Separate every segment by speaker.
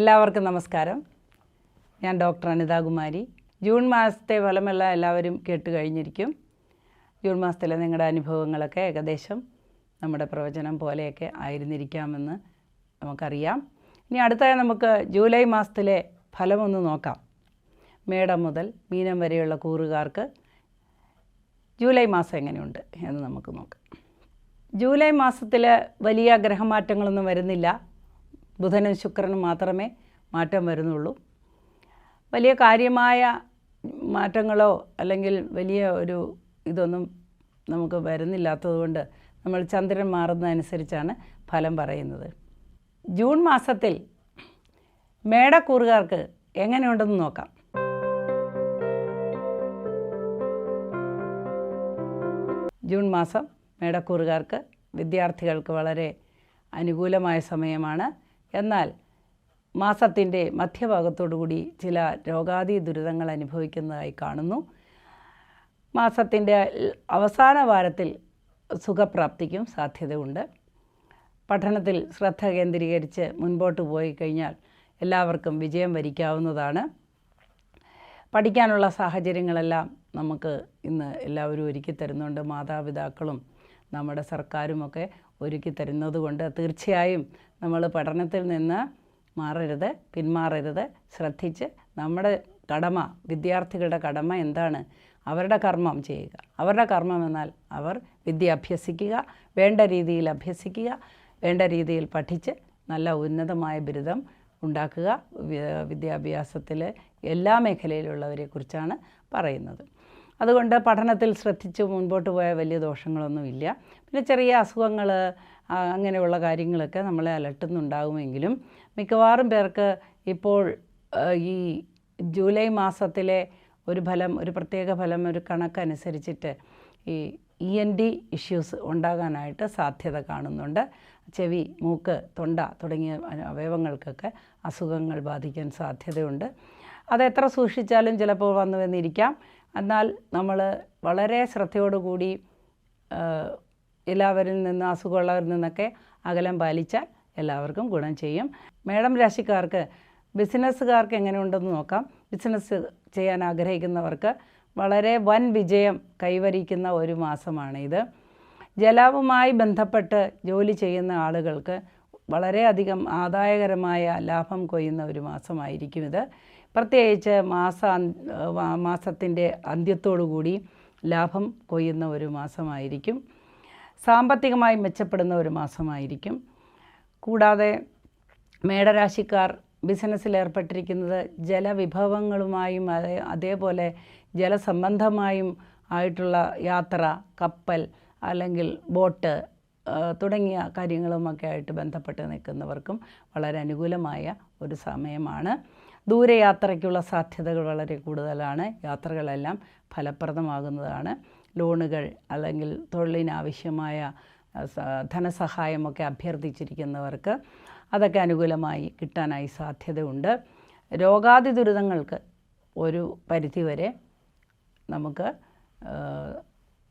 Speaker 1: എല്ലാവർക്കും നമസ്കാരം. ഞാൻ ഡോക്ടർ അനിതാകുമാരി. ജൂൺ മാസത്തെ ഫലമെല്ലാം എല്ലാവരും കേട്ട് കഴിഞ്ഞിരിക്കും. ജൂൺ മാസത്തിലെ നിങ്ങളുടെ അനുഭവങ്ങളൊക്കെ ഏകദേശം നമ്മുടെ പ്രവചനം പോലെയൊക്കെ ആയിരുന്നിരിക്കാമെന്ന് നമുക്കറിയാം. ഇനി അടുത്തായി നമുക്ക് ജൂലൈ മാസത്തിലെ ഫലമൊന്ന് നോക്കാം. മേടം മുതൽ മീനം വരെയുള്ള കൂറുകാർക്ക് ജൂലൈ മാസം എങ്ങനെയുണ്ട് എന്ന് നമുക്ക് നോക്കാം. ജൂലൈ മാസത്തിൽ വലിയ ഗ്രഹമാറ്റങ്ങളൊന്നും വരുന്നില്ല. ബുധനും ശുക്രനും മാത്രമേ മാറ്റം വരുന്നുള്ളൂ. വലിയ കാര്യമായ മാറ്റങ്ങളോ അല്ലെങ്കിൽ വലിയ ഒരു ഇതൊന്നും നമുക്ക് വരുന്നില്ലാത്തതുകൊണ്ട് നമ്മൾ ചന്ദ്രൻ മാറുന്നതനുസരിച്ചാണ് ഫലം പറയുന്നത്. ജൂൺ മാസത്തിൽ മേടക്കൂറുകാർക്ക് എങ്ങനെയുണ്ടെന്ന് നോക്കാം. ജൂൺ മാസം മേടക്കൂറുകാർക്ക് വിദ്യാർത്ഥികൾക്ക് വളരെ അനുകൂലമായ സമയമാണ്. എന്നാൽ മാസത്തിന്റെ മധ്യഭാഗത്തോടുകൂടി ചില രോഗാതി ദുരിതങ്ങൾ അനുഭവിക്കുന്നതായി കാണുന്നു. മാസത്തിന്റെ അവസാന വാരത്തിൽ സുഖപ്രാപ്തിക്കും സാധ്യതയുണ്ട്. പഠനത്തിൽ ശ്രദ്ധ കേന്ദ്രീകരിച്ച് മുൻപോട്ട് പോയി കഴിഞ്ഞാൽ എല്ലാവർക്കും വിജയം വരിക്കാവുന്നതാണ്. പഠിക്കാനുള്ള സാഹചര്യങ്ങളെല്ലാം നമുക്ക് ഇന്ന് എല്ലാവരും ഒരുക്കി തരുന്നുണ്ട്. മാതാപിതാക്കളും നമ്മുടെ സർക്കാരുമൊക്കെ ഒരുക്കി തരുന്നത് കൊണ്ട് തീർച്ചയായും നമ്മൾ പഠനത്തിൽ നിന്ന് മാറരുത് പിന്മാറരുത് ശ്രദ്ധിച്ച് നമ്മുടെ കടമ വിദ്യാർത്ഥികളുടെ കടമ എന്താണ്? അവരുടെ കർമ്മം ചെയ്യുക. അവരുടെ കർമ്മം എന്നാൽ അവർ വിദ്യ അഭ്യസിക്കുക വേണ്ട രീതിയിൽ അഭ്യസിക്കുക വേണ്ട രീതിയിൽ പഠിച്ച് നല്ല ഉന്നതമായ ബിരുദം ഉണ്ടാക്കുക. വിദ്യാഭ്യാസത്തിൽ എല്ലാ മേഖലയിലുള്ളവരെ കുറിച്ചാണ് പറയുന്നത്. അതുകൊണ്ട് പഠനത്തിൽ ശ്രദ്ധിച്ച് മുൻപോട്ട് പോയ വലിയ ദോഷങ്ങളൊന്നുമില്ല. പിന്നെ ചെറിയ അസുഖങ്ങൾ അങ്ങനെയുള്ള കാര്യങ്ങളൊക്കെ നമ്മളെ അലട്ടുന്നുണ്ടാകുമെങ്കിലും മിക്കവാറും പേർക്ക് ഇപ്പോൾ ഈ ജൂലൈ മാസത്തിലെ ഒരു ഫലം ഒരു പ്രത്യേക ഫലം ഒരു കണക്കനുസരിച്ചിട്ട് ഈ ഇ എൻ ഡി ഇഷ്യൂസ് ഉണ്ടാകാനായിട്ട് സാധ്യത കാണുന്നുണ്ട്. ചെവി മൂക്ക് തൊണ്ട തുടങ്ങിയ അവയവങ്ങൾക്കൊക്കെ അസുഖങ്ങൾ ബാധിക്കാൻ സാധ്യതയുണ്ട്. അത് എത്ര സൂക്ഷിച്ചാലും ചിലപ്പോൾ വന്നു വന്നിരിക്കാം എന്നാൽ നമ്മൾ വളരെ ശ്രദ്ധയോടുകൂടി എല്ലാവരിൽ നിന്ന് അസുഖമുള്ളവരിൽ നിന്നൊക്കെ അകലം പാലിച്ചാൽ എല്ലാവർക്കും ഗുണം ചെയ്യും. മേഡം രാശിക്കാർക്ക് ബിസിനസ്സുകാർക്ക് എങ്ങനെയുണ്ടെന്ന് നോക്കാം. ബിസിനസ് ചെയ്യാൻ ആഗ്രഹിക്കുന്നവർക്ക് വളരെ വൻ വിജയം കൈവരിക്കുന്ന ഒരു മാസമാണിത്. ജലാവുമായി ബന്ധപ്പെട്ട് ജോലി ചെയ്യുന്ന ആളുകൾക്ക് വളരെയധികം ആദായകരമായ ലാഭം കൊയ്യുന്ന ഒരു മാസമായിരിക്കും ഇത്. പ്രത്യേകിച്ച് മാസ മാസത്തിന്റെ അന്ത്യത്തോടു കൂടി ലാഭം കൊയ്യുന്ന ഒരു മാസമായിരിക്കും. സാമ്പത്തികമായി മെച്ചപ്പെടുന്ന ഒരു മാസമായിരിക്കും. കൂടാതെ മേടരാശിക്കാർ ബിസിനസ്സിൽ ഏർപ്പെട്ടിരിക്കുന്നത് ജലവിഭവങ്ങളുമായും അതേ അതേപോലെ ജലസംബന്ധമായും ആയിട്ടുള്ള യാത്ര കപ്പൽ അല്ലെങ്കിൽ ബോട്ട് തുടങ്ങിയ കാര്യങ്ങളുമൊക്കെ ആയിട്ട് ബന്ധപ്പെട്ട് നിൽക്കുന്നവർക്കും വളരെ അനുകൂലമായ ഒരു സമയമാണ്. ദൂരയാത്രയ്ക്കുള്ള സാധ്യതകൾ വളരെ കൂടുതലാണ്. യാത്രകളെല്ലാം ഫലപ്രദമാകുന്നതാണ്. ലോണുകൾ അല്ലെങ്കിൽ തൊഴിലിനാവശ്യമായ ധനസഹായമൊക്കെ അഭ്യർത്ഥിച്ചിരിക്കുന്നവർക്ക് അതൊക്കെ അനുകൂലമായി കിട്ടാനായി സാധ്യതയുണ്ട്. രോഗാതി ദുരിതങ്ങൾക്ക് ഒരു പരിധിവരെ നമുക്ക്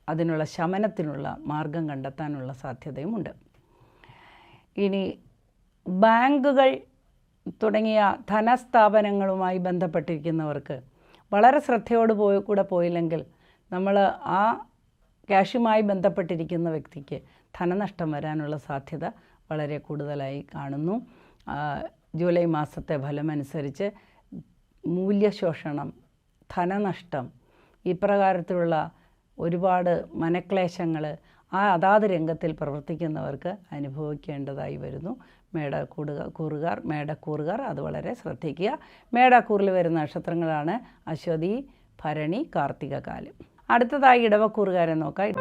Speaker 1: അതിനുള്ള ശമനത്തിനുള്ള മാർഗം കണ്ടെത്താനുള്ള സാധ്യതയുമുണ്ട്. ഇനി ബാങ്കുകൾ തുടങ്ങിയ ധനസ്ഥാപനങ്ങളുമായി ബന്ധപ്പെട്ടിരിക്കുന്നവർക്ക് വളരെ ശ്രദ്ധയോട് പോയി കൂടെ പോയില്ലെങ്കിൽ നമ്മൾ ആ ക്യാഷുമായി ബന്ധപ്പെട്ടിരിക്കുന്ന വ്യക്തിക്ക് ധനനഷ്ടം വരാനുള്ള സാധ്യത വളരെ കൂടുതലായി കാണുന്നു. ജൂലൈ മാസത്തെ ഫലമനുസരിച്ച് മൂല്യശോഷണം ധനനഷ്ടം ഇപ്രകാരത്തിലുള്ള ഒരുപാട് മനക്ലേശങ്ങൾ ആ അതാത് രംഗത്തിൽ പ്രവർത്തിക്കുന്നവർക്ക് അനുഭവിക്കേണ്ടതായി വരുന്നു. മേടക്കൂടുക കൂറുകാർ മേടക്കൂറുകാർ അത് വളരെ ശ്രദ്ധിക്കുക. മേടക്കൂറിൽ വരുന്ന നക്ഷത്രങ്ങളാണ് അശ്വതി ഭരണി കാർത്തിക കാലം. അടുത്തതായി ഇടവക്കൂറുകാരെ നോക്കാം.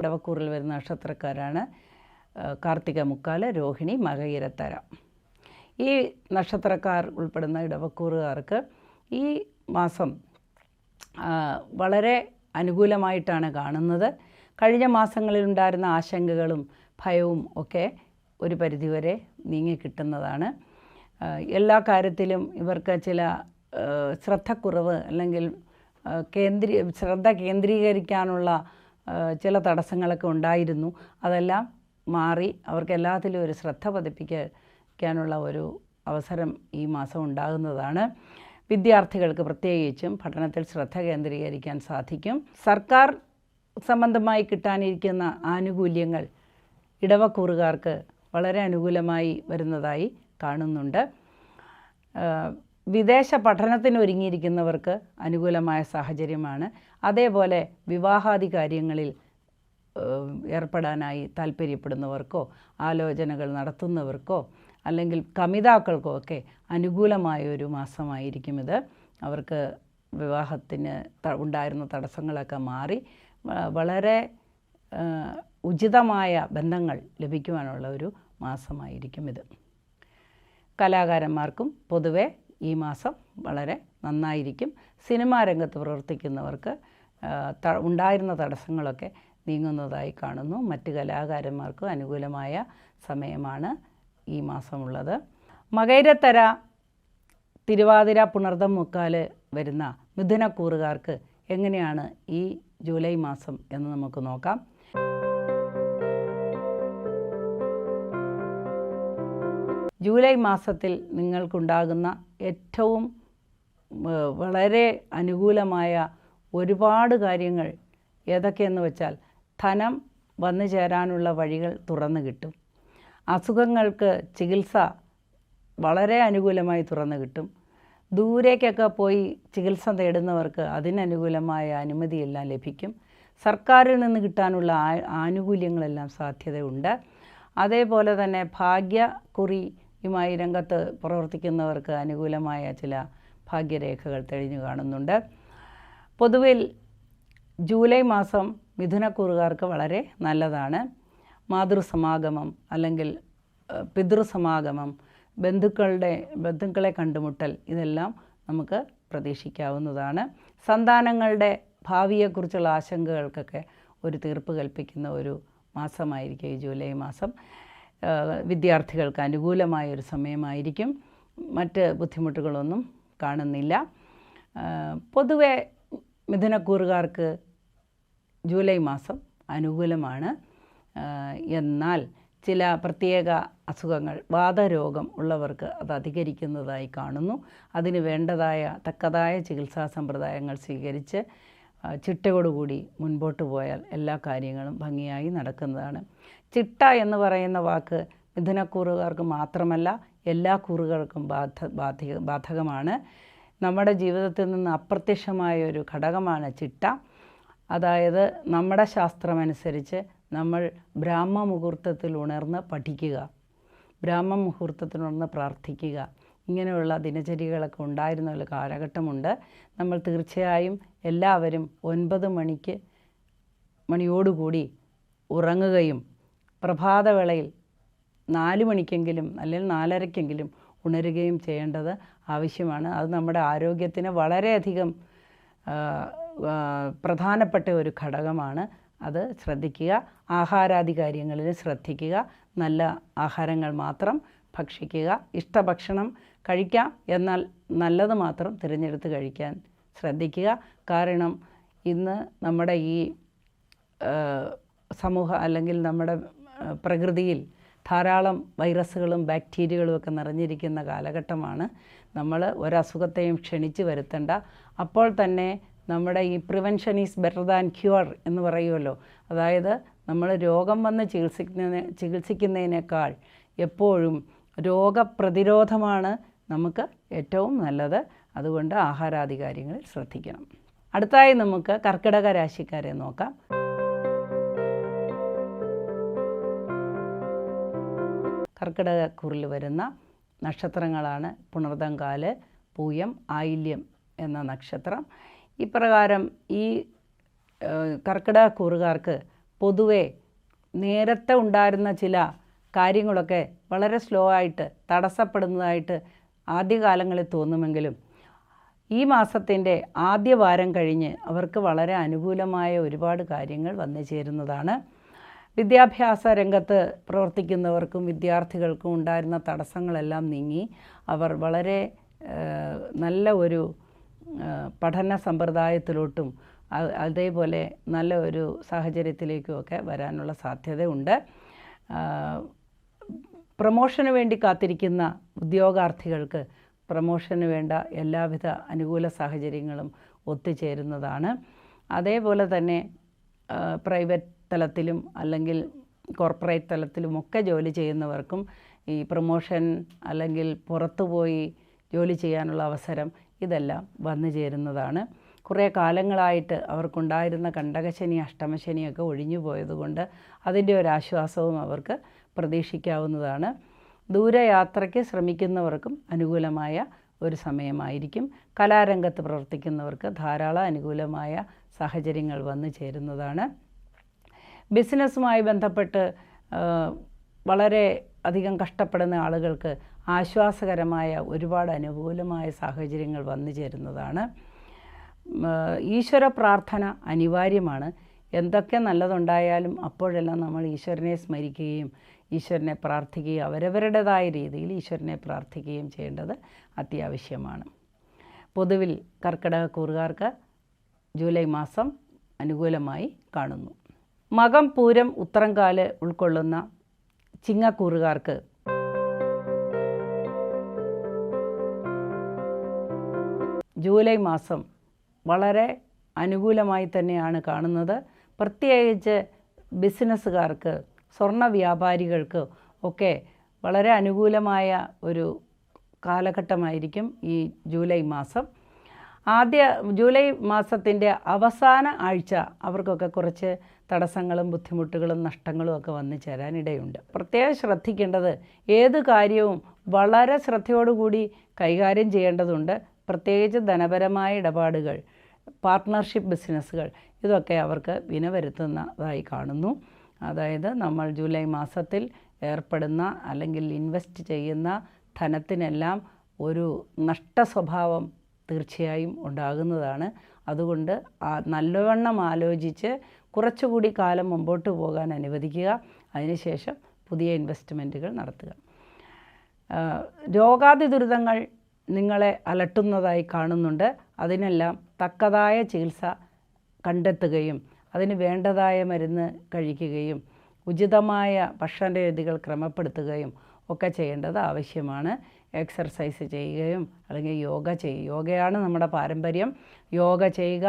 Speaker 1: ഇടവക്കൂറിൽ വരുന്ന നക്ഷത്രക്കാരാണ് കാർത്തിക മുക്കാൽ രോഹിണി മകയിരത്തര ഈ നക്ഷത്രക്കാർ ഉൾപ്പെടുന്ന ഇടവക്കൂറുകാർക്ക് ഈ മാസം വളരെ അനുകൂലമായിട്ടാണ് കാണുന്നത്. കഴിഞ്ഞ മാസങ്ങളിലുണ്ടായിരുന്ന ആശങ്കകളും ഭയവും ഒക്കെ ഒരു പരിധിവരെ നീങ്ങിക്കിട്ടുന്നതാണ്. എല്ലാ കാര്യത്തിലും ഇവർക്ക് ചില ശ്രദ്ധക്കുറവ് അല്ലെങ്കിൽ കേന്ദ്രീ ശ്രദ്ധ കേന്ദ്രീകരിക്കാനുള്ള ചില തടസ്സങ്ങളൊക്കെ ഉണ്ടായിരുന്നു. അതെല്ലാം മാറി അവർക്ക് എല്ലാത്തിലും ഒരു ശ്രദ്ധ പതിപ്പിക്കാനുള്ള ഒരു അവസരം ഈ മാസം ഉണ്ടാകുന്നതാണ്. വിദ്യാർത്ഥികൾക്ക് പ്രത്യേകിച്ചും പഠനത്തിൽ ശ്രദ്ധ കേന്ദ്രീകരിക്കാൻ സാധിക്കും. സർക്കാർ സംബന്ധമായി കിട്ടാനിരിക്കുന്ന ആനുകൂല്യങ്ങൾ ഇടവക്കൂറുകാർക്ക് വളരെ അനുകൂലമായി വരുന്നതായി കാണുന്നുണ്ട്. വിദേശ പഠനത്തിന് ഒരുങ്ങിയിരിക്കുന്നവർക്ക് അനുകൂലമായ സാഹചര്യമാണ്. അതേപോലെ വിവാഹാദി കാര്യങ്ങളിൽ ഏർപ്പെടാനായി താല്പര്യപ്പെടുന്നവർക്കോ ആലോചനകൾ നടത്തുന്നവർക്കോ അല്ലെങ്കിൽ കമിതാക്കൾക്കോ ഒക്കെ അനുകൂലമായ ഒരു മാസമായിരിക്കും ഇത്. അവർക്ക് വിവാഹത്തിന് ഉണ്ടായിരുന്ന തടസ്സങ്ങളൊക്കെ മാറി വളരെ ഉചിതമായ ബന്ധങ്ങൾ ലഭിക്കുവാനുള്ള ഒരു മാസമായിരിക്കും ഇത്. കലാകാരന്മാർക്കും പൊതുവെ ഈ മാസം വളരെ നന്നായിരിക്കും. സിനിമാ രംഗത്ത് പ്രവർത്തിക്കുന്നവർക്ക് ഉണ്ടായിരുന്ന തടസ്സങ്ങളൊക്കെ നീങ്ങുന്നതായി കാണുന്നു. മറ്റ് കലാകാരന്മാർക്കും അനുകൂലമായ സമയമാണ് ഈ മാസമുള്ളത്. മകൈരത്തര തിരുവാതിര പുണർദം മുക്കാൽ വരുന്ന മിഥുനക്കൂറുകാർക്ക് എങ്ങനെയാണ് ഈ ജൂലൈ മാസം എന്ന് നമുക്ക് നോക്കാം. ജൂലൈ മാസത്തിൽ നിങ്ങൾക്കുണ്ടാകുന്ന ഏറ്റവും വളരെ അനുകൂലമായ ഒരുപാട് കാര്യങ്ങൾ ഏതൊക്കെയെന്ന് വെച്ചാൽ ധനം വന്നു ചേരാനുള്ള വഴികൾ തുറന്നു കിട്ടും. അസുഖങ്ങൾക്ക് ചികിത്സ വളരെ അനുകൂലമായി തുറന്നു കിട്ടും. ദൂരേക്കൊക്കെ പോയി ചികിത്സ തേടുന്നവർക്ക് അതിനനുകൂലമായ അനുമതിയെല്ലാം ലഭിക്കും. സർക്കാരിൽ നിന്ന് കിട്ടാനുള്ള ആനുകൂല്യങ്ങളെല്ലാം സാധ്യതയുണ്ട്. അതേപോലെ തന്നെ ഭാഗ്യക്കുറിയുമായി രംഗത്ത് പ്രവർത്തിക്കുന്നവർക്ക് അനുകൂലമായ ചില ഭാഗ്യരേഖകൾ തെളിഞ്ഞു കാണുന്നുണ്ട്. പൊതുവിൽ ജൂലൈ മാസം മിഥുനക്കൂറുകാർക്ക് വളരെ നല്ലതാണ്. മാതൃസമാഗമം അല്ലെങ്കിൽ പിതൃസമാഗമം ബന്ധുക്കളുടെ ബന്ധുക്കളെ കണ്ടുമുട്ടൽ ഇതെല്ലാം നമുക്ക് പ്രതീക്ഷിക്കാവുന്നതാണ്. സന്താനങ്ങളുടെ ഭാവിയെക്കുറിച്ചുള്ള ആശങ്കകൾക്കൊക്കെ ഒരു തീർപ്പ് കൽപ്പിക്കുന്ന ഒരു മാസമായിരിക്കും ഈ ജൂലൈ മാസം. വിദ്യാർത്ഥികൾക്ക് അനുകൂലമായ ഒരു സമയമായിരിക്കും. മറ്റ് ബുദ്ധിമുട്ടുകളൊന്നും കാണുന്നില്ല. പൊതുവെ മിഥുനക്കൂറുകാർക്ക് ജൂലൈ മാസം അനുകൂലമാണ്. എന്നാൽ ചില പ്രത്യേക അസുഖങ്ങൾ വാതരോഗം ഉള്ളവർക്ക് അത് അധികരിക്കുന്നതായി കാണുന്നു. അതിന് വേണ്ടതായ തക്കതായ ചികിത്സാ സമ്പ്രദായങ്ങൾ സ്വീകരിച്ച് ചിട്ടയോടുകൂടി മുൻപോട്ട് പോയാൽ എല്ലാ കാര്യങ്ങളും ഭംഗിയായി നടക്കുന്നതാണ്. ചിട്ട എന്ന് പറയുന്ന വാക്ക് മിഥുനക്കൂറുകാർക്ക് മാത്രമല്ല എല്ലാ കൂറുകൾക്കും ബാധ ബാധ ബാധകമാണ്. നമ്മുടെ ജീവിതത്തിൽ നിന്ന് അപ്രത്യക്ഷമായ ഒരു ഘടകമാണ് ചിട്ട. അതായത് നമ്മുടെ ശാസ്ത്രമനുസരിച്ച് നമ്മൾ ബ്രാഹ്മ മുഹൂർത്തത്തിൽ ഉണർന്ന് പഠിക്കുക ബ്രാഹ്മ മുഹൂർത്തത്തിൽ ഉണർന്ന് പ്രാർത്ഥിക്കുക. ഇങ്ങനെയുള്ള ദിനചര്യകളൊക്കെ ഉണ്ടായിരുന്ന ഒരു കാലഘട്ടമുണ്ട്. നമ്മൾ തീർച്ചയായും എല്ലാവരും ഒൻപത് മണിക്ക് മണിയോടുകൂടി ഉറങ്ങുകയും പ്രഭാതവേളയിൽ നാല് മണിക്കെങ്കിലും അല്ലെങ്കിൽ നാലരയ്ക്കെങ്കിലും ഉണരുകയും ചെയ്യേണ്ടത് ആവശ്യമാണ്. അത് നമ്മുടെ ആരോഗ്യത്തിന് വളരെയധികം പ്രധാനപ്പെട്ട ഒരു ഘടകമാണ്. അത് ശ്രദ്ധിക്കുക. ആഹാരാദി കാര്യങ്ങളിൽ ശ്രദ്ധിക്കുക. നല്ല ആഹാരങ്ങൾ മാത്രം ഭക്ഷിക്കുക. ഇഷ്ടഭക്ഷണം കഴിക്കാം. എന്നാൽ നല്ലത് മാത്രം തിരഞ്ഞെടുത്ത് കഴിക്കാൻ ശ്രദ്ധിക്കുക. കാരണം ഇന്ന് നമ്മുടെ ഈ സമൂഹ അല്ലെങ്കിൽ നമ്മുടെ പ്രകൃതിയിൽ ധാരാളം വൈറസുകളും ബാക്ടീരിയകളും ഒക്കെ നിറഞ്ഞിരിക്കുന്ന കാലഘട്ടമാണ് നമ്മൾ ഒരസുഖത്തെയും ക്ഷണിച്ച് വരുത്തേണ്ട. അപ്പോൾ തന്നെ നമ്മുടെ ഈ prevention is better than cure എന്ന് പറയുമല്ലോ. അതായത് നമ്മൾ രോഗം വന്ന് ചികിത്സിക്കുന്ന ചികിത്സിക്കുന്നതിനേക്കാൾ എപ്പോഴും രോഗപ്രതിരോധമാണ് നമുക്ക് ഏറ്റവും നല്ലത്. അതുകൊണ്ട് ആഹാരാദി കാര്യങ്ങളിൽ ശ്രദ്ധിക്കണം. അടുത്തായി നമുക്ക് കർക്കിടക രാശിക്കാരെ നോക്കാം. കർക്കിടകക്കുറിൽ വരുന്ന നക്ഷത്രങ്ങളാണ് പുണർദങ്കാൽ പൂയം ആയില്യം എന്ന നക്ഷത്രം. ഇപ്രകാരം ഈ കർക്കിടകക്കൂറുകാർക്ക് പൊതുവെ നേരത്തെ ഉണ്ടായിരുന്ന ചില കാര്യങ്ങളൊക്കെ വളരെ സ്ലോ ആയിട്ട് തടസ്സപ്പെടുന്നതായിട്ട് ആദ്യകാലങ്ങളിൽ തോന്നുമെങ്കിലും ഈ മാസത്തിന്റെ ആദ്യ വാരം കഴിഞ്ഞ് അവർക്ക് വളരെ അനുകൂലമായ ഒരുപാട് കാര്യങ്ങൾ വന്നു ചേരുന്നതാണ്. വിദ്യാഭ്യാസ രംഗത്ത് പ്രവർത്തിക്കുന്നവർക്കും വിദ്യാർത്ഥികൾക്കും ഉണ്ടായിരുന്ന തടസ്സങ്ങളെല്ലാം നീങ്ങി. അവർ വളരെ നല്ല ഒരു പഠന സമ്പ്രദായത്തിലോട്ടും അതേപോലെ നല്ല ഒരു സാഹചര്യത്തിലേക്കുമൊക്കെ വരാനുള്ള സാധ്യതയുണ്ട്. പ്രമോഷന് വേണ്ടി കാത്തിരിക്കുന്ന ഉദ്യോഗാർത്ഥികൾക്ക് പ്രമോഷന് വേണ്ട എല്ലാവിധ അനുകൂല സാഹചര്യങ്ങളും ഒത്തുചേരുന്നതാണ്. അതേപോലെ തന്നെ പ്രൈവറ്റ് തലത്തിലും അല്ലെങ്കിൽ കോർപ്പറേറ്റ് തലത്തിലുമൊക്കെ ജോലി ചെയ്യുന്നവർക്കും ഈ പ്രൊമോഷൻ അല്ലെങ്കിൽ പുറത്തുപോയി ജോലി ചെയ്യാനുള്ള അവസരം ഇതെല്ലാം വന്നു ചേരുന്നതാണ്. കുറേ കാലങ്ങളായിട്ട് അവർക്കുണ്ടായിരുന്ന കണ്ടകശനി അഷ്ടമശനിയൊക്കെ ഒഴിഞ്ഞു പോയതുകൊണ്ട് അതിന്റെ ഒരു ആശ്വാസവും അവർക്ക് പ്രതീക്ഷിക്കാവുന്നതാണ്. ദൂരയാത്രയ്ക്ക് ശ്രമിക്കുന്നവർക്കും അനുകൂലമായ ഒരു സമയമായിരിക്കും. കലാരംഗത്ത് പ്രവർത്തിക്കുന്നവർക്ക് ധാരാളം അനുകൂലമായ സാഹചര്യങ്ങൾ വന്നു ചേരുന്നതാണ്. ബിസിനസ്സുമായി ബന്ധപ്പെട്ട് വളരെ അധികം കഷ്ടപ്പെടുന്ന ആളുകൾക്ക് ആശ്വാസകരമായ ഒരുപാട് അനുകൂലമായ സാഹചര്യങ്ങൾ വന്നു ചേരുന്നതാണ്. ഈശ്വര പ്രാർത്ഥന അനിവാര്യമാണ്. എന്തൊക്കെ നല്ലതുണ്ടായാലും അപ്പോഴെല്ലാം നമ്മൾ ഈശ്വരനെ സ്മരിക്കുകയും ഈശ്വരനെ പ്രാർത്ഥിക്കുകയും അവരവരുടേതായ രീതിയിൽ ഈശ്വരനെ പ്രാർത്ഥിക്കുകയും ചെയ്യേണ്ടത് അത്യാവശ്യമാണ്. പൊതുവിൽ കർക്കിടക കൂറുകാർക്ക് ജൂലൈ മാസം അനുകൂലമായി കാണുന്നു. മകം പൂരം ഉത്രങ്കാൽ ഉൾക്കൊള്ളുന്ന ചിങ്ങക്കൂറുകാർക്ക്. ജൂലൈ മാസം വളരെ അനുകൂലമായി തന്നെയാണ് കാണുന്നത്. പ്രത്യേകിച്ച് ബിസിനസ്സുകാർക്ക് സ്വർണ വ്യാപാരികൾക്ക് ഒക്കെ വളരെ അനുകൂലമായ ഒരു കാലഘട്ടമായിരിക്കും ഈ ജൂലൈ മാസം. ആദ്യ ജൂലൈ മാസത്തിന്റെ അവസാന ആഴ്ച അവർക്കൊക്കെ കുറച്ച് തടസ്സങ്ങളും ബുദ്ധിമുട്ടുകളും നഷ്ടങ്ങളും ഒക്കെ വന്നു ചേരാനിടയുണ്ട്. പ്രത്യേകം ശ്രദ്ധിക്കേണ്ടത് ഏത് കാര്യവും വളരെ ശ്രദ്ധയോടുകൂടി കൈകാര്യം ചെയ്യേണ്ടതുണ്ട്. പ്രത്യേകിച്ച് ധനപരമായ ഇടപാടുകൾ പാർട്ട്ണർഷിപ്പ് ബിസിനസ്സുകൾ ഇതൊക്കെ അവർക്ക് വിന വരുത്തുന്നതായി കാണുന്നു. അതായത് നമ്മൾ ജൂലൈ മാസത്തിൽ ഏർപ്പെടുന്ന അല്ലെങ്കിൽ ഇൻവെസ്റ്റ് ചെയ്യുന്ന ധനത്തിനെല്ലാം ഒരു നഷ്ട സ്വഭാവം തീർച്ചയായും ഉണ്ടാകുന്നതാണ്. അതുകൊണ്ട് നല്ലവണ്ണം ആലോചിച്ച് കുറച്ചുകൂടി കാലം മുമ്പോട്ട് പോകാൻ അനുവദിക്കുക. അതിനുശേഷം പുതിയ ഇൻവെസ്റ്റ്മെന്റുകൾ നടത്തുക. രോഗാതി ദുരിതങ്ങൾ നിങ്ങളെ അലട്ടുന്നതായി കാണുന്നുണ്ട്. അതിനെല്ലാം തക്കതായ ചികിത്സ കണ്ടെത്തുകയും അതിന് വേണ്ടതായ മരുന്ന് കഴിക്കുകയും ഉചിതമായ ഭക്ഷണ രീതികൾ ക്രമപ്പെടുത്തുകയും ഒക്കെ ചെയ്യേണ്ടത് ആവശ്യമാണ്. എക്സർസൈസ് ചെയ്യുകയും അല്ലെങ്കിൽ യോഗ ചെയ്യുക യോഗയാണ് നമ്മുടെ പാരമ്പര്യം. യോഗ ചെയ്യുക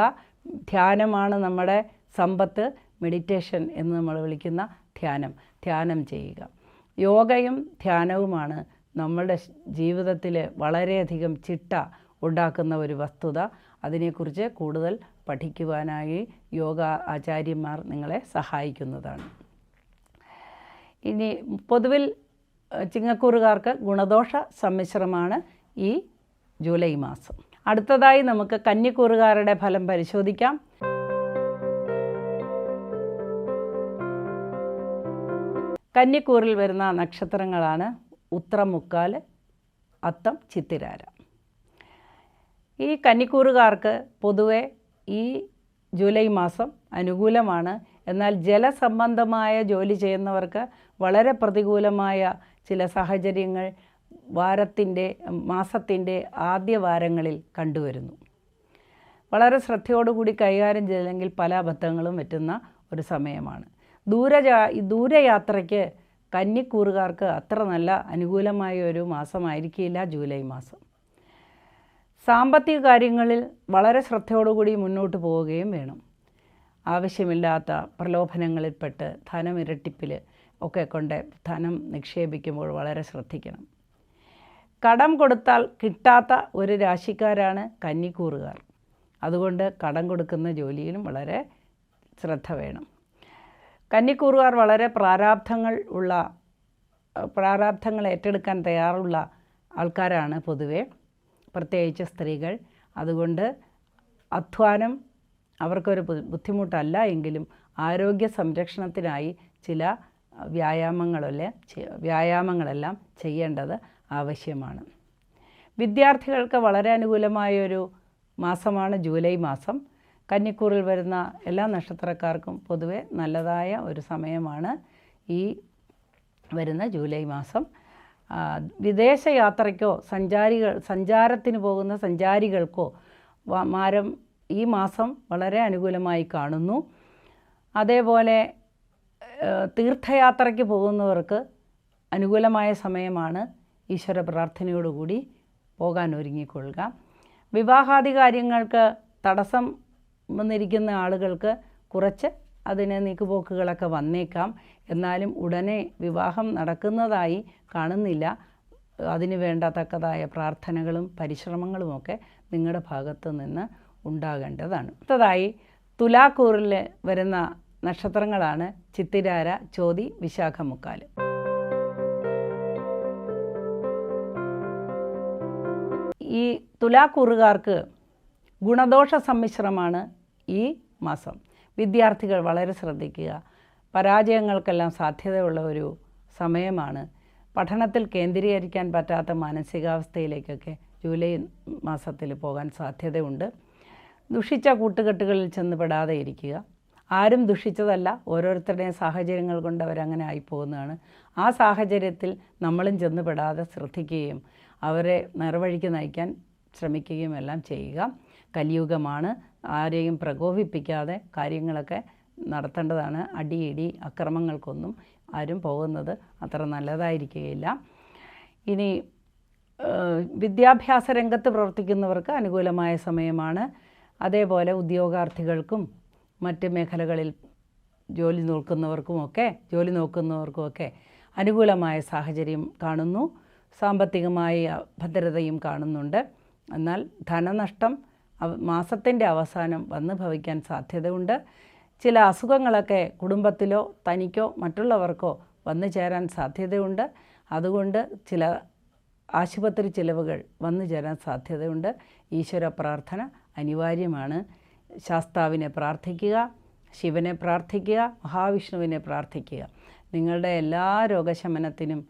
Speaker 1: ധ്യാനമാണ് നമ്മുടെ സമ്പത്ത്. മെഡിറ്റേഷൻ എന്ന് നമ്മൾ വിളിക്കുന്ന ധ്യാനം ധ്യാനം ചെയ്യുക. യോഗയും ധ്യാനവുമാണ് നമ്മളുടെ ജീവിതത്തിൽ വളരെയധികം ചിട്ട ഉണ്ടാക്കുന്ന ഒരു വസ്തുത. അതിനെക്കുറിച്ച് കൂടുതൽ പഠിക്കുവാനായി യോഗ ആചാര്യന്മാർ നിങ്ങളെ സഹായിക്കുന്നതാണ്. ഇനി പൊതുവിൽ ചിങ്ങക്കൂറുകാർക്ക് ഗുണദോഷ സമ്മിശ്രമാണ് ഈ ജൂലൈ മാസം. അടുത്തതായി നമുക്ക് കന്നിക്കൂറുകാരുടെ ഫലം പരിശോധിക്കാം. കന്നിക്കൂറിൽ വരുന്ന നക്ഷത്രങ്ങളാണ് ഉത്രമുക്കാൽ അത്തം ചിത്തിരാര. ഈ കന്നിക്കൂറുകാർക്ക് പൊതുവെ ഈ ജൂലൈ മാസം അനുകൂലമാണ്. എന്നാൽ ജലസംബന്ധമായ ജോലി ചെയ്യുന്നവർക്ക് വളരെ പ്രതികൂലമായ ചില സാഹചര്യങ്ങൾ വാരത്തിന്റെ മാസത്തിന്റെ ആദ്യ വാരങ്ങളിൽ കണ്ടുവരുന്നു. വളരെ ശ്രദ്ധയോടുകൂടി കൈകാര്യം ചെയ്തില്ലെങ്കിൽ പല അബദ്ധങ്ങളും പറ്റുന്ന ഒരു സമയമാണ്. ദൂര ദൂരയാത്രയ്ക്ക് കന്നിക്കൂറുകാർക്ക് അത്ര നല്ല അനുകൂലമായ ഒരു മാസമായിരിക്കില്ല ജൂലൈ മാസം. സാമ്പത്തിക കാര്യങ്ങളിൽ വളരെ ശ്രദ്ധയോടുകൂടി മുന്നോട്ട് പോവുകയും വേണം. ആവശ്യമില്ലാത്ത പ്രലോഭനങ്ങളിൽപ്പെട്ട് ധനം ഇരട്ടിപ്പിൽ ഒക്കെ കൊണ്ട് ധനം നിക്ഷേപിക്കുമ്പോൾ വളരെ ശ്രദ്ധിക്കണം. കടം കൊടുത്താൽ കിട്ടാത്ത ഒരു രാശിക്കാരാണ് കന്നിക്കൂറുകാർ. അതുകൊണ്ട് കടം കൊടുക്കുന്ന ജോലിയിലും വളരെ ശ്രദ്ധ വേണം. കന്നിക്കൂറുകാർ വളരെ പ്രാരാബ്ധങ്ങൾ ഉള്ള പ്രാരാബ്ധങ്ങൾ ഏറ്റെടുക്കാൻ തയ്യാറുള്ള ആൾക്കാരാണ് പൊതുവെ. പ്രത്യേകിച്ച് സ്ത്രീകൾ. അതുകൊണ്ട് അധ്വാനം അവർക്കൊരു ബുദ്ധിമുട്ടല്ല എങ്കിലും ആരോഗ്യ സംരക്ഷണത്തിനായി ചില വ്യായാമങ്ങളെല്ലാം വ്യായാമങ്ങളെല്ലാം ചെയ്യേണ്ടത് ആവശ്യമാണ്. വിദ്യാർത്ഥികൾക്ക് വളരെ അനുകൂലമായൊരു മാസമാണ് ജൂലൈ മാസം. കന്നിക്കൂറിൽ വരുന്ന എല്ലാ നക്ഷത്രക്കാർക്കും പൊതുവെ നല്ലതായ ഒരു സമയമാണ് ഈ വരുന്ന ജൂലൈ മാസം. വിദേശ യാത്രയ്ക്കോ സഞ്ചാരികൾ സഞ്ചാരത്തിന് പോകുന്ന സഞ്ചാരികൾക്കോ മാരം ഈ മാസം വളരെ അനുകൂലമായി കാണുന്നു. അതേപോലെ തീർത്ഥയാത്രയ്ക്ക് പോകുന്നവർക്ക് അനുകൂലമായ സമയമാണ് ഈശ്വര പ്രാർത്ഥനയോടുകൂടി പോകാൻ ഒരുങ്ങിക്കൊള്ളുക വിവാഹാദി കാര്യങ്ങൾക്ക് തടസ്സം വന്നിരിക്കുന്ന ആളുകൾക്ക് കുറച്ച് അതിന് നീക്കുപോക്കുകളൊക്കെ വന്നേക്കാം. എന്നാലും ഉടനെ വിവാഹം നടക്കുന്നതായി കാണുന്നില്ല. അതിന് വേണ്ട പ്രാർത്ഥനകളും പരിശ്രമങ്ങളുമൊക്കെ നിങ്ങളുടെ ഭാഗത്തു നിന്ന് ഉണ്ടാകേണ്ടതാണ്. അടുത്തതായി തുലാക്കൂറിൽ വരുന്ന നക്ഷത്രങ്ങളാണ് ചിത്തിരാര ചോതി വിശാഖമുക്കാൽ. ഈ തുലാക്കൂറുകാർക്ക് ഗുണദോഷ സമ്മിശ്രമാണ് ഈ മാസം. വിദ്യാർത്ഥികൾ വളരെ ശ്രദ്ധിക്കുക. പരാജയങ്ങൾക്കെല്ലാം സാധ്യതയുള്ള ഒരു സമയമാണ്. പഠനത്തിൽ കേന്ദ്രീകരിക്കാൻ പറ്റാത്ത മാനസികാവസ്ഥയിലേക്കൊക്കെ ജൂലൈ മാസത്തിൽ പോകാൻ സാധ്യതയുണ്ട്. ദുഷിച്ച കൂട്ടുകെട്ടുകളിൽ ചെന്ന് പെടാതെ ഇരിക്കുക. ആരും ദുഷിച്ചതല്ല ഓരോരുത്തരുടെയും സാഹചര്യങ്ങൾ കൊണ്ട് അവരങ്ങനെ ആയിപ്പോകുന്നതാണ്. ആ സാഹചര്യത്തിൽ നമ്മളും ചെന്ന് പെടാതെ ശ്രദ്ധിക്കുകയും അവരെ നേർവഴിക്ക് നയിക്കാൻ ശ്രമിക്കുകയും എല്ലാം ചെയ്യുക കലിയുഗമാണ്. ആരെയും പ്രകോപിപ്പിക്കാതെ കാര്യങ്ങളൊക്കെ നടത്തേണ്ടതാണ്. അടിയിടി അക്രമങ്ങൾക്കൊന്നും ആരും പോകുന്നത് അത്ര നല്ലതായിരിക്കുകയില്ല. ഇനി വിദ്യാഭ്യാസ രംഗത്ത് പ്രവർത്തിക്കുന്നവർക്ക് അനുകൂലമായ സമയമാണ്. അതേപോലെ ഉദ്യോഗാർത്ഥികൾക്കും മറ്റ് മേഖലകളിൽ ജോലി നോക്കുന്നവർക്കുമൊക്കെ ജോലി നോക്കുന്നവർക്കുമൊക്കെ അനുകൂലമായ സാഹചര്യം കാണുന്നു. സാമ്പത്തികമായ ഭദ്രതയും കാണുന്നുണ്ട്. എന്നാൽ ധനനഷ്ടം മാസത്തിന്റെ അവസാനം വന്ന് ഭവിക്കാൻ സാധ്യതയുണ്ട്. ചില അസുഖങ്ങളൊക്കെ കുടുംബത്തിലോ തനിക്കോ മറ്റുള്ളവർക്കോ വന്നു ചേരാൻ സാധ്യതയുണ്ട്. അതുകൊണ്ട് ചില ആശുപത്രി ചിലവുകൾ വന്നു ചേരാൻ സാധ്യതയുണ്ട്. ഈശ്വര പ്രാർത്ഥന അനിവാര്യമാണ്. ശാസ്താവിനെ പ്രാർത്ഥിക്കുക ശിവനെ പ്രാർത്ഥിക്കുക മഹാവിഷ്ണുവിനെ പ്രാർത്ഥിക്കുക. നിങ്ങളുടെ എല്ലാ രോഗശമനത്തിനും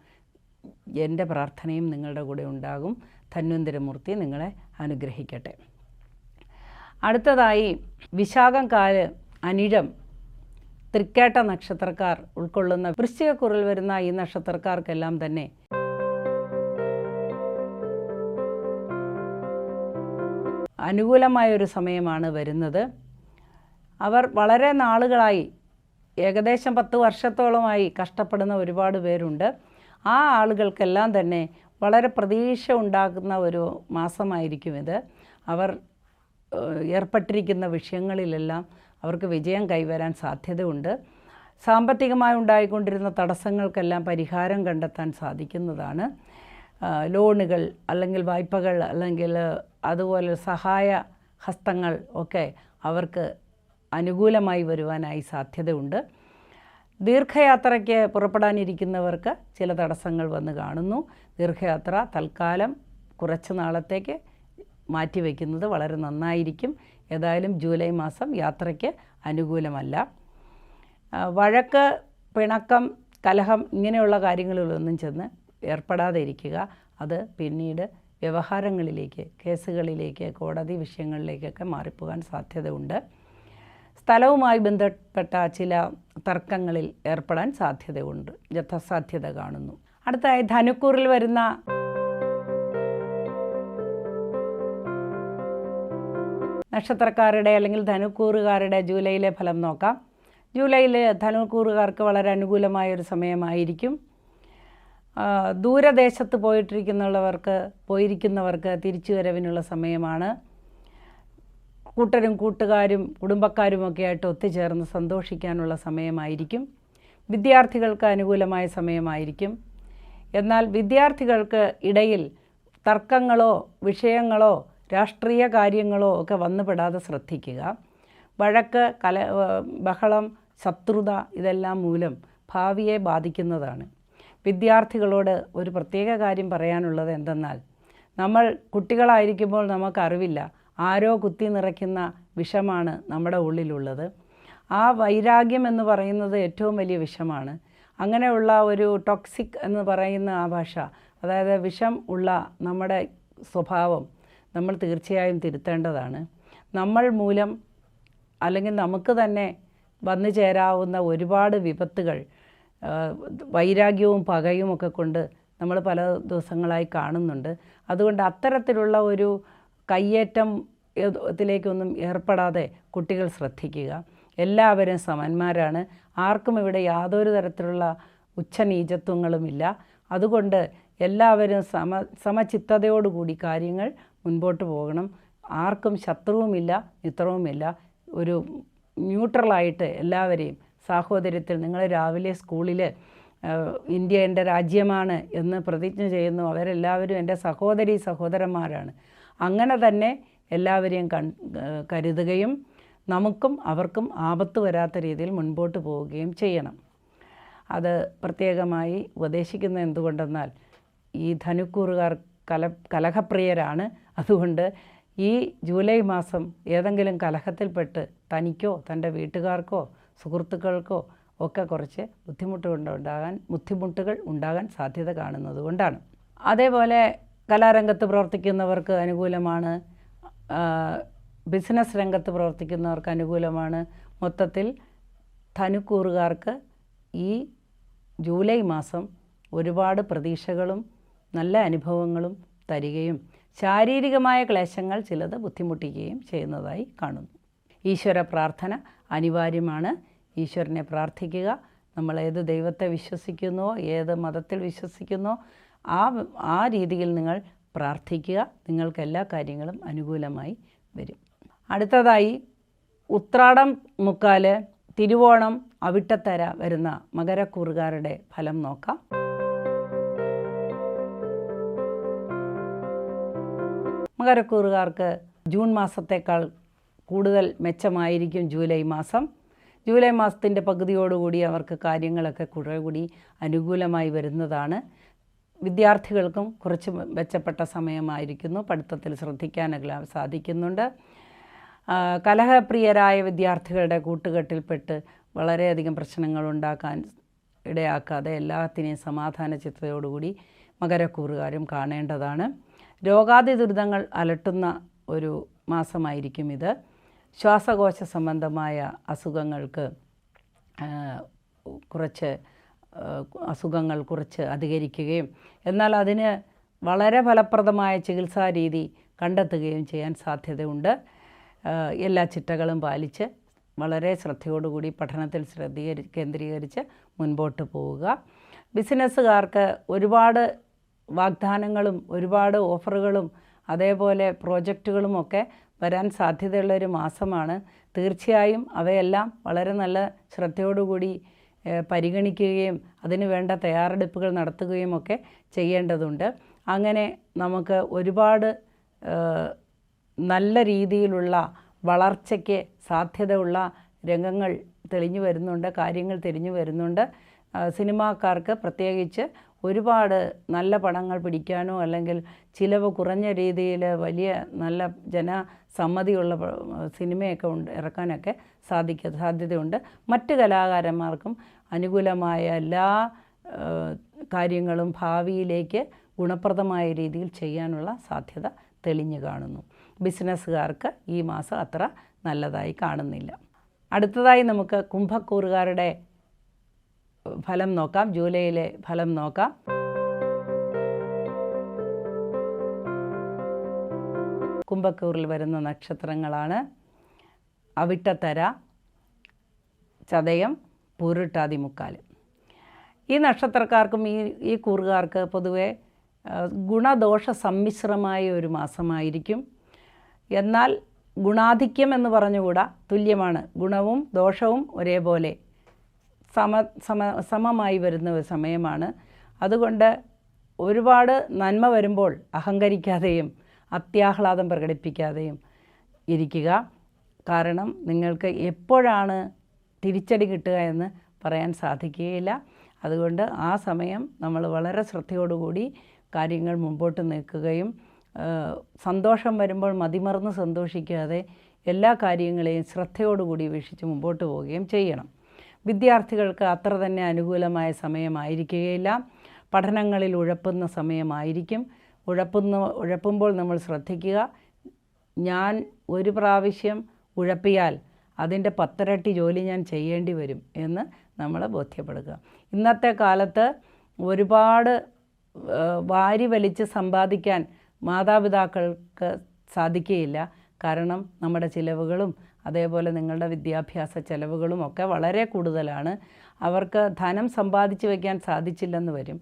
Speaker 1: എന്റെ പ്രാർത്ഥനയും നിങ്ങളുടെ കൂടെ ഉണ്ടാകും. ധന്വന്തരമൂർത്തി നിങ്ങളെ അനുഗ്രഹിക്കട്ടെ. അടുത്തതായി വിശാഖം കാൽ അനിഴം. തൃക്കേട്ട നക്ഷത്രക്കാർ ഉൾക്കൊള്ളുന്ന വൃശ്ചികക്കുറിൽ വരുന്ന ഈ നക്ഷത്രക്കാർക്കെല്ലാം തന്നെ അനുകൂലമായൊരു സമയമാണ് വരുന്നത്. അവർ വളരെ നാളുകളായി ഏകദേശം പത്ത് വർഷത്തോളമായി കഷ്ടപ്പെടുന്ന ഒരുപാട് പേരുണ്ട്. ആ ആളുകൾക്കെല്ലാം തന്നെ വളരെ പ്രതീക്ഷ ഉണ്ടാക്കുന്ന ഒരു മാസമായിരിക്കും ഇത്. അവർ ഏർപ്പെട്ടിരിക്കുന്ന വിഷയങ്ങളിലെല്ലാം അവർക്ക് വിജയം കൈവരാൻ സാധ്യതയുണ്ട്. സാമ്പത്തികമായി ഉണ്ടായിക്കൊണ്ടിരുന്ന തടസ്സങ്ങൾക്കെല്ലാം പരിഹാരം കണ്ടെത്താൻ സാധിക്കുന്നതാണ്. ലോണുകൾ അല്ലെങ്കിൽ വായ്പകൾ അല്ലെങ്കിൽ അതുപോലെ സഹായ ഹസ്തങ്ങൾ ഒക്കെ അവർക്ക് അനുകൂലമായി വരുവാനായി സാധ്യതയുണ്ട്. ദീർഘയാത്രയ്ക്ക് പുറപ്പെടാനിരിക്കുന്നവർക്ക് ചില തടസ്സങ്ങൾ വന്ന് കാണുന്നു. ദീർഘയാത്ര തൽക്കാലം കുറച്ച് നാളത്തേക്ക് മാറ്റിവെക്കുന്നത് വളരെ നന്നായിരിക്കും. ഏതായാലും ജൂലൈ മാസം യാത്രയ്ക്ക് അനുകൂലമല്ല. വഴക്ക് പിണക്കം കലഹം ഇങ്ങനെയുള്ള കാര്യങ്ങളിലൊന്നും ചെന്ന് ഏർപ്പെടാതെ ഇരിക്കുക അത് പിന്നീട് വ്യവഹാരങ്ങളിലേക്ക് കേസുകളിലേക്ക് കോടതി വിഷയങ്ങളിലേക്കൊക്കെ മാറിപ്പോകാൻ സാധ്യതയുണ്ട്. സ്ഥലവുമായി ബന്ധപ്പെട്ട ചില തർക്കങ്ങളിൽ ഏർപ്പെടാൻ സാധ്യതയുണ്ട്. യഥാസാധ്യത കാണുന്നു. അടുത്തായി ധനുക്കൂറിൽ വരുന്ന നക്ഷത്രക്കാരുടെ അല്ലെങ്കിൽ ധനുക്കൂറുകാരുടെ ജൂലൈയിലെ ഫലം നോക്കാം. ജൂലൈയിൽ ധനുക്കൂറുകാർക്ക് വളരെ അനുകൂലമായ ഒരു സമയമായിരിക്കും. ദൂരദേശത്ത് പോയിട്ടിരിക്കുന്നുള്ളവർക്ക് പോയിരിക്കുന്നവർക്ക് തിരിച്ചു വരവിനുള്ള സമയമാണ്. കൂട്ടരും കൂട്ടുകാരും കുടുംബക്കാരുമൊക്കെ ആയിട്ട് ഒത്തുചേർന്ന് സന്തോഷിക്കാനുള്ള സമയമായിരിക്കും. വിദ്യാർത്ഥികൾക്ക് അനുകൂലമായ സമയമായിരിക്കും. എന്നാൽ വിദ്യാർത്ഥികൾക്ക് ഇടയിൽ തർക്കങ്ങളോ വിഷയങ്ങളോ രാഷ്ട്രീയ കാര്യങ്ങളോ ഒക്കെ വന്നുപെടാതെ ശ്രദ്ധിക്കുക. വഴക്ക് കല ബഹളം ശത്രുത ഇതെല്ലാം മൂലം ഭാവിയെ ബാധിക്കുന്നതാണ്. വിദ്യാർത്ഥികളോട് ഒരു പ്രത്യേക കാര്യം പറയാനുള്ളത് എന്തെന്നാൽ നമ്മൾ കുട്ടികളായിരിക്കുമ്പോൾ നമുക്കറിവില്ല ആരോ കുത്തി നിറയ്ക്കുന്ന വിഷമാണ് നമ്മുടെ ഉള്ളിലുള്ളത്. ആ വൈരാഗ്യം എന്ന് പറയുന്നത് ഏറ്റവും വലിയ വിഷമാണ്. അങ്ങനെയുള്ള ഒരു ടോക്സിക് എന്ന് പറയുന്ന ആ ഭാഷ അതായത് വിഷം ഉള്ള നമ്മുടെ സ്വഭാവം നമ്മൾ തീർച്ചയായും തിരുത്തേണ്ടതാണ്. നമ്മൾ മൂലം അല്ലെങ്കിൽ നമുക്ക് തന്നെ വന്നു ചേരാവുന്ന ഒരുപാട് വിപത്തുകൾ വൈരാഗ്യവും പകയും ഒക്കെ കൊണ്ട് നമ്മൾ പല ദിവസങ്ങളായി കാണുന്നുണ്ട്. അതുകൊണ്ട് അത്തരത്തിലുള്ള ഒരു കയ്യേറ്റം ത്തിലേക്കൊന്നും ഏർപ്പെടാതെ കുട്ടികൾ ശ്രദ്ധിക്കുക. എല്ലാവരും സമന്മാരാണ്. ആർക്കും ഇവിടെ യാതൊരു തരത്തിലുള്ള ഉച്ചനീചത്വങ്ങളുമില്ല അതുകൊണ്ട് എല്ലാവരും സമ സമചിത്തതയോടുകൂടി കാര്യങ്ങൾ മുൻപോട്ട് പോകണം. ആർക്കും ശത്രുവുമില്ല മിത്രവുമില്ല. ഒരു ന്യൂട്രലായിട്ട് എല്ലാവരെയും സാഹോദര്യത്തിൽ നിങ്ങൾ രാവിലെ സ്കൂളിൽ ഇന്ത്യ എന്റെ രാജ്യമാണ് എന്ന് പ്രതിജ്ഞ ചെയ്യുന്നു അവരെല്ലാവരും എന്റെ സഹോദരി സഹോദരന്മാരാണ്. അങ്ങനെ തന്നെ എല്ലാവരെയും കരുതുകയും നമുക്കും അവർക്കും ആപത്ത് വരാത്ത രീതിയിൽ മുൻപോട്ട് പോവുകയും ചെയ്യണം. അത് പ്രത്യേകമായി ഉപദേശിക്കുന്ന എന്തുകൊണ്ടെന്നാൽ ഈ ധനുക്കൂറുകാർ കല കലഹപ്രിയരാണ്. അതുകൊണ്ട് ഈ ജൂലൈ മാസം ഏതെങ്കിലും കലഹത്തിൽപ്പെട്ട് തനിക്കോ തന്റെ വീട്ടുകാർക്കോ സുഹൃത്തുക്കൾക്കോ ഒക്കെ കുറച്ച് ബുദ്ധിമുട്ടുകൾ ഉണ്ടാകാൻ ബുദ്ധിമുട്ടുകൾ ഉണ്ടാകാൻ സാധ്യത കാണുന്നത് കൊണ്ടാണ്. അതേപോലെ കലാരംഗത്ത് പ്രവർത്തിക്കുന്നവർക്ക് അനുകൂലമാണ് ബിസിനസ് രംഗത്ത് പ്രവർത്തിക്കുന്നവർക്ക് അനുകൂലമാണ്. മൊത്തത്തിൽ ധനുക്കൂറുകാർക്ക് ഈ ജൂലൈ മാസം ഒരുപാട് പ്രതീക്ഷകളും നല്ല അനുഭവങ്ങളും തരികയും ശാരീരികമായ ക്ലേശങ്ങൾ ചിലത് ബുദ്ധിമുട്ടിക്കുകയും ചെയ്യുന്നതായി കാണുന്നു. ഈശ്വര പ്രാർത്ഥന അനിവാര്യമാണ്. ഈശ്വരനെ പ്രാർത്ഥിക്കുക. നമ്മൾ ഏത് ദൈവത്തെ വിശ്വസിക്കുന്നുവോ ഏത് മതത്തിൽ വിശ്വസിക്കുന്നോ ആ ആ രീതിയിൽ നിങ്ങൾ പ്രാർത്ഥിക്കുക. നിങ്ങൾക്ക് എല്ലാ കാര്യങ്ങളും അനുകൂലമായി വരും. അടുത്തതായി ഉത്രാടം മുക്കാൽ തിരുവോണം അവിട്ടത്തര വരുന്ന മകരക്കൂറുകാരുടെ ഫലം നോക്കാം. മകരക്കൂറുകാർക്ക് ജൂൺ മാസത്തേക്കാൾ കൂടുതൽ മെച്ചമായിരിക്കും ജൂലൈ മാസം. ജൂലൈ മാസത്തിന്റെ പകുതിയോടുകൂടി അവർക്ക് കാര്യങ്ങളൊക്കെ കുറേ കൂടി അനുകൂലമായി വരുന്നതാണ്. വിദ്യാർത്ഥികൾക്കും കുറച്ച് മെച്ചപ്പെട്ട സമയമായിരിക്കുന്നു. പഠിത്തത്തിൽ ശ്രദ്ധിക്കാനൊക്കെ സാധിക്കുന്നുണ്ട്. കലഹപ്രിയരായ വിദ്യാർത്ഥികളുടെ കൂട്ടുകെട്ടിൽപ്പെട്ട് വളരെയധികം പ്രശ്നങ്ങൾ ഉണ്ടാക്കാൻ ഇടയാക്കാതെ എല്ലാത്തിനെയും സമാധാന ചിത്രയോടുകൂടി മകരക്കൂറുകാരും കാണേണ്ടതാണ്. രോഗാതി ദുരിതങ്ങൾ അലട്ടുന്ന ഒരു മാസമായിരിക്കും ഇത്. ശ്വാസകോശ സംബന്ധമായ അസുഖങ്ങൾക്ക് കുറച്ച് അസുഖങ്ങൾ കുറച്ച് അധികരിക്കുകയും എന്നാൽ അതിന് വളരെ ഫലപ്രദമായ ചികിത്സാ രീതി കണ്ടെത്തുകയും ചെയ്യാൻ സാധ്യതയുണ്ട്. എല്ലാ ചിട്ടകളും പാലിച്ച് വളരെ ശ്രദ്ധയോടുകൂടി പഠനത്തിൽ ശ്രദ്ധീകരി കേന്ദ്രീകരിച്ച് മുൻപോട്ട് പോവുക. ബിസിനസ്സുകാർക്ക് ഒരുപാട് വാഗ്ദാനങ്ങളും ഒരുപാട് ഓഫറുകളും അതേപോലെ പ്രോജക്റ്റുകളുമൊക്കെ വരാൻ സാധ്യതയുള്ള ഒരു മാസമാണ്. തീർച്ചയായും അവയെല്ലാം വളരെ നല്ല ശ്രദ്ധയോടുകൂടി പരിഗണിക്കുകയും അതിനുവേണ്ട തയ്യാറെടുപ്പുകൾ നടത്തുകയും ഒക്കെ ചെയ്യേണ്ടതുണ്ട്. അങ്ങനെ നമുക്ക് ഒരുപാട് നല്ല രീതിയിലുള്ള വളർച്ചയ്ക്ക് സാധ്യതയുള്ള രംഗങ്ങൾ തെളിഞ്ഞു വരുന്നുണ്ട് കാര്യങ്ങൾ തെളിഞ്ഞു വരുന്നുണ്ട്. സിനിമാക്കാർക്ക് പ്രത്യേകിച്ച് ഒരുപാട് നല്ല പടങ്ങൾ പിടിക്കാനോ അല്ലെങ്കിൽ ചിലവ് കുറഞ്ഞ രീതിയിൽ വലിയ നല്ല ജനസമ്മതിയുള്ള സിനിമയൊക്കെ ഉണ്ട് ഇറക്കാനൊക്കെ സാധിക്ക സാധ്യതയുണ്ട്. മറ്റ് കലാകാരന്മാർക്കും അനുകൂലമായ എല്ലാ കാര്യങ്ങളും ഭാവിയിലേക്ക് ഗുണപ്രദമായ രീതിയിൽ ചെയ്യാനുള്ള സാധ്യത തെളിഞ്ഞു കാണുന്നു. ബിസിനസ്സുകാർക്ക് ഈ മാസം അത്ര നല്ലതായി കാണുന്നില്ല. അടുത്തതായി നമുക്ക് കുംഭക്കൂറുകാരുടെ ഫലം നോക്കാം ജൂലൈയിലെ ഫലം നോക്കാം. കുംഭക്കൂറിൽ വരുന്ന നക്ഷത്രങ്ങളാണ്. അവിട്ടത്തര ചതയം പൂരുട്ടാതിമുക്കാൽ ഈ നക്ഷത്രക്കാർക്കും ഈ ഈ കൂറുകാർക്ക് പൊതുവെ ഗുണദോഷ സമ്മിശ്രമായ ഒരു മാസമായിരിക്കും. എന്നാൽ ഗുണാധിക്യം എന്ന് പറഞ്ഞുകൂടാ തുല്യമാണ്. ഗുണവും ദോഷവും ഒരേപോലെ സമ സമ സമമായി വരുന്ന ഒരു സമയമാണ്. അതുകൊണ്ട് ഒരുപാട് നന്മ വരുമ്പോൾ അഹങ്കരിക്കാതെയും അത്യാഹ്ലാദം പ്രകടിപ്പിക്കാതെയും ഇരിക്കുക. കാരണം നിങ്ങൾക്ക് എപ്പോഴാണ് തിരിച്ചടി കിട്ടുക എന്ന് പറയാൻ സാധിക്കുകയില്ല. അതുകൊണ്ട് ആ സമയം നമ്മൾ വളരെ ശ്രദ്ധയോടുകൂടി കാര്യങ്ങൾ മുമ്പോട്ട് നീക്കുകയും സന്തോഷം വരുമ്പോൾ മതിമറന്ന് സന്തോഷിക്കാതെ എല്ലാ കാര്യങ്ങളെയും ശ്രദ്ധയോടുകൂടി വീക്ഷിച്ച് മുമ്പോട്ട് പോവുകയും ചെയ്യണം. വിദ്യാർത്ഥികൾക്ക് അത്ര തന്നെ അനുകൂലമായ സമയമായിരിക്കുകയില്ല. പഠനങ്ങളിൽ ഉഴപ്പുന്ന സമയമായിരിക്കും. ഉഴപ്പുന്ന ഉഴപ്പുമ്പോൾ നമ്മൾ ശ്രദ്ധിക്കുക. ഞാൻ ഒരു പ്രാവശ്യം ഉഴപ്പിയാൽ അതിന്റെ പത്തരട്ടി ജോലി ഞാൻ ചെയ്യേണ്ടി വരും എന്ന് നമ്മൾ ബോധ്യപ്പെടുക. ഇന്നത്തെ കാലത്ത് ഒരുപാട് വാരി വലിച്ച് സമ്പാദിക്കാൻ മാതാപിതാക്കൾക്ക് സാധിക്കുകയില്ല. കാരണം നമ്മുടെ ചിലവുകളും അതേപോലെ നിങ്ങളുടെ വിദ്യാഭ്യാസ ചെലവുകളും ഒക്കെ വളരെ കൂടുതലാണ്. അവർക്ക് ധനം സമ്പാദിച്ചു വയ്ക്കാൻ സാധിച്ചില്ലെന്ന് വരും.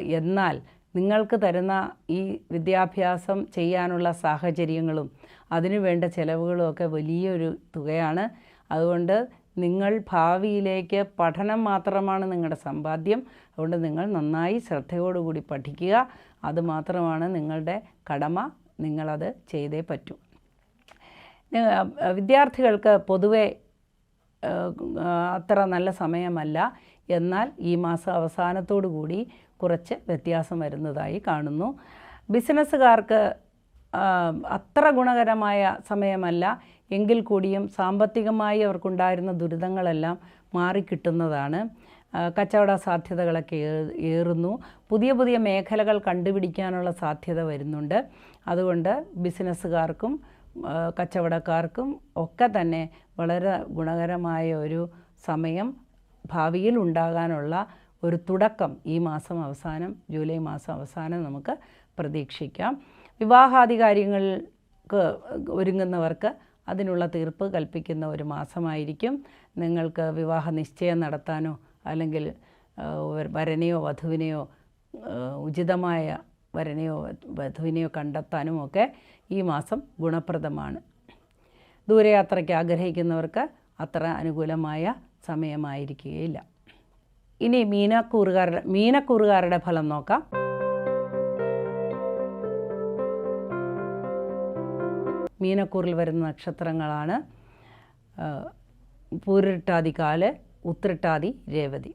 Speaker 1: എന്നാൽ നിങ്ങൾക്ക് തരുന്ന ഈ വിദ്യാഭ്യാസം ചെയ്യാനുള്ള സാഹചര്യങ്ങളും അതിനു വേണ്ട ചിലവുകളും ഒക്കെ വലിയൊരു തുകയാണ്. അതുകൊണ്ട് നിങ്ങൾ ഭാവിയിലേക്ക് പഠനം മാത്രമാണ് നിങ്ങളുടെ സമ്പാദ്യം. അതുകൊണ്ട് നിങ്ങൾ നന്നായി ശ്രദ്ധയോടുകൂടി പഠിക്കുക. അതുമാത്രമാണ് നിങ്ങളുടെ കടമ. നിങ്ങളത് ചെയ്തേ പറ്റൂ. വിദ്യാർത്ഥികൾക്ക് പൊതുവെ അത്ര നല്ല സമയമല്ല. എന്നാൽ ഈ മാസം അവസാനത്തോടു കൂടി കുറച്ച് വ്യത്യാസം വരുന്നതായി കാണുന്നു. ബിസിനസ്സുകാർക്ക് അത്ര ഗുണകരമായ സമയമല്ല. എങ്കിൽ കൂടിയും സാമ്പത്തികമായി അവർക്കുണ്ടായിരുന്ന ദുരിതങ്ങളെല്ലാം മാറിക്കിട്ടുന്നതാണ്. കച്ചവട സാധ്യതകളൊക്കെ ഏറുന്നു. പുതിയ പുതിയ മേഖലകൾ കണ്ടുപിടിക്കാനുള്ള സാധ്യത വരുന്നുണ്ട്. അതുകൊണ്ട് ബിസിനസ്സുകാർക്കും കച്ചവടക്കാർക്കും ഒക്കെ തന്നെ വളരെ ഗുണകരമായ ഒരു സമയം ഭാവിയിൽ ഉണ്ടാകാനുള്ള ഒരു തുടക്കം ഈ മാസം അവസാനം ജൂലൈ മാസം അവസാനം നമുക്ക് പ്രതീക്ഷിക്കാം. വിവാഹാധികാരികൾക്ക് ഒരുങ്ങുന്നവർക്ക് അതിനുള്ള തീർപ്പ് കൽപ്പിക്കുന്ന ഒരു മാസമായിരിക്കും. നിങ്ങൾക്ക് വിവാഹ നിശ്ചയം നടത്താനോ അല്ലെങ്കിൽ വരനെയോ വധുവിനെയോ ഉചിതമായ വരനെയോ വധുവിനെയോ കണ്ടെത്താനും ഒക്കെ ഈ മാസം ഗുണപ്രദമാണ്. ദൂരയാത്രയ്ക്ക് ആഗ്രഹിക്കുന്നവർക്ക് അത്ര അനുകൂലമായ സമയമായിരിക്കുകയില്ല. ഇനി മീനക്കൂറുകാരുടെ മീനക്കൂറുകാരുടെ ഫലം നോക്കാം. മീനക്കൂറിൽ വരുന്ന നക്ഷത്രങ്ങളാണ് പൂരിട്ടാതി കാൽ ഉത്രട്ടാതി രേവതി.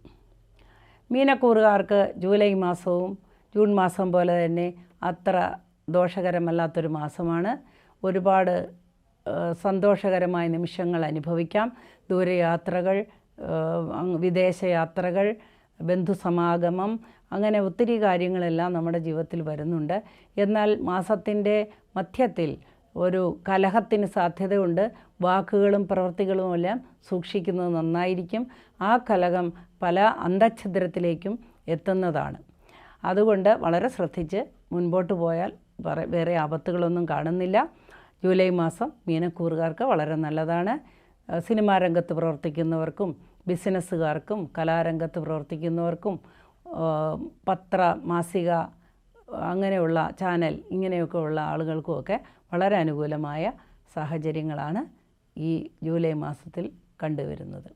Speaker 1: മീനക്കൂറുകാർക്ക് ജൂലൈ മാസവും ജൂൺ മാസം പോലെ തന്നെ അത്ര ദോഷകരമല്ലാത്തൊരു മാസമാണ്. ഒരുപാട് സന്തോഷകരമായ നിമിഷങ്ങൾ അനുഭവിക്കാം. ദൂരയാത്രകൾ വിദേശയാത്രകൾ ബന്ധുസമാഗമം അങ്ങനെ ഒത്തിരി കാര്യങ്ങളെല്ലാം നമ്മുടെ ജീവിതത്തിൽ വരുന്നുണ്ട്. എന്നാൽ മാസത്തിന്റെ മധ്യത്തിൽ ഒരു കലഹത്തിന് സാധ്യതയുണ്ട്. വാക്കുകളും പ്രവൃത്തികളുമെല്ലാം സൂക്ഷിക്കുന്നത് നന്നായിരിക്കും. ആ കലഹം പല അന്തഛിദ്രത്തിലേക്കും എത്തുന്നതാണ്. അതുകൊണ്ട് വളരെ ശ്രദ്ധിച്ച് മുൻപോട്ട് പോയാൽ വേറെ ആപത്തുകളൊന്നും കാണുന്നില്ല. ജൂലൈ മാസം മീനക്കൂറുകാർക്ക് വളരെ നല്ലതാണ്. സിനിമാ രംഗത്ത് പ്രവർത്തിക്കുന്നവർക്കും ബിസിനസ്സുകാർക്കും കലാരംഗത്ത് പ്രവർത്തിക്കുന്നവർക്കും പത്ര മാസിക അങ്ങനെയുള്ള ചാനൽ ഇങ്ങനെയൊക്കെ ഉള്ള ആളുകൾക്കുമൊക്കെ വളരെ അനുകൂലമായ സാഹചര്യങ്ങളാണ് ഈ ജൂലൈ മാസത്തിൽ കണ്ടുവരുന്നത്.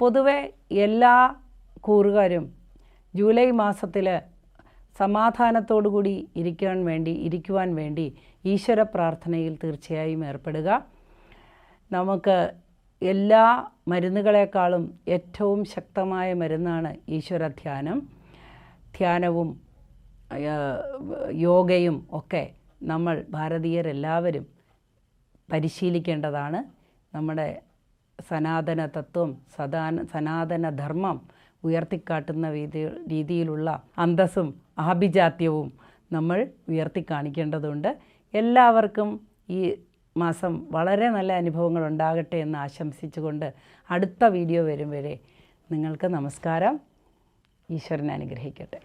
Speaker 1: പൊതുവെ എല്ലാ കൂറുകാരും ജൂലൈ മാസത്തിൽ സമാധാനത്തോടുകൂടി ഇരിക്കാൻ വേണ്ടി ഇരിക്കുവാൻ വേണ്ടി ഈശ്വര പ്രാർത്ഥനയിൽ തീർച്ചയായും ഏർപ്പെടുക. നമുക്ക് എല്ലാ മരുന്നുകളെക്കാളും ഏറ്റവും ശക്തമായ മരുന്നാണ് ഈശ്വര ധ്യാനം. ധ്യാനവും യോഗയും ഒക്കെ നമ്മൾ ഭാരതീയരെല്ലാവരും പരിശീലിക്കേണ്ടതാണ്. നമ്മുടെ സനാതന തത്വം സദാ സനാതന ധർമ്മം ഉയർത്തിക്കാട്ടുന്ന രീതി രീതിയിലുള്ള അന്തസ്സും ആഭിജാത്യവും നമ്മൾ ഉയർത്തിക്കാണിക്കേണ്ടതുണ്ട്. എല്ലാവർക്കും ഈ മാസം വളരെ നല്ല അനുഭവങ്ങൾ ഉണ്ടാകട്ടെ എന്ന് ആശംസിച്ചുകൊണ്ട് അടുത്ത വീഡിയോ വരും വരെ നിങ്ങൾക്ക് നമസ്കാരം. ഈശ്വരനെ അനുഗ്രഹിക്കട്ടെ.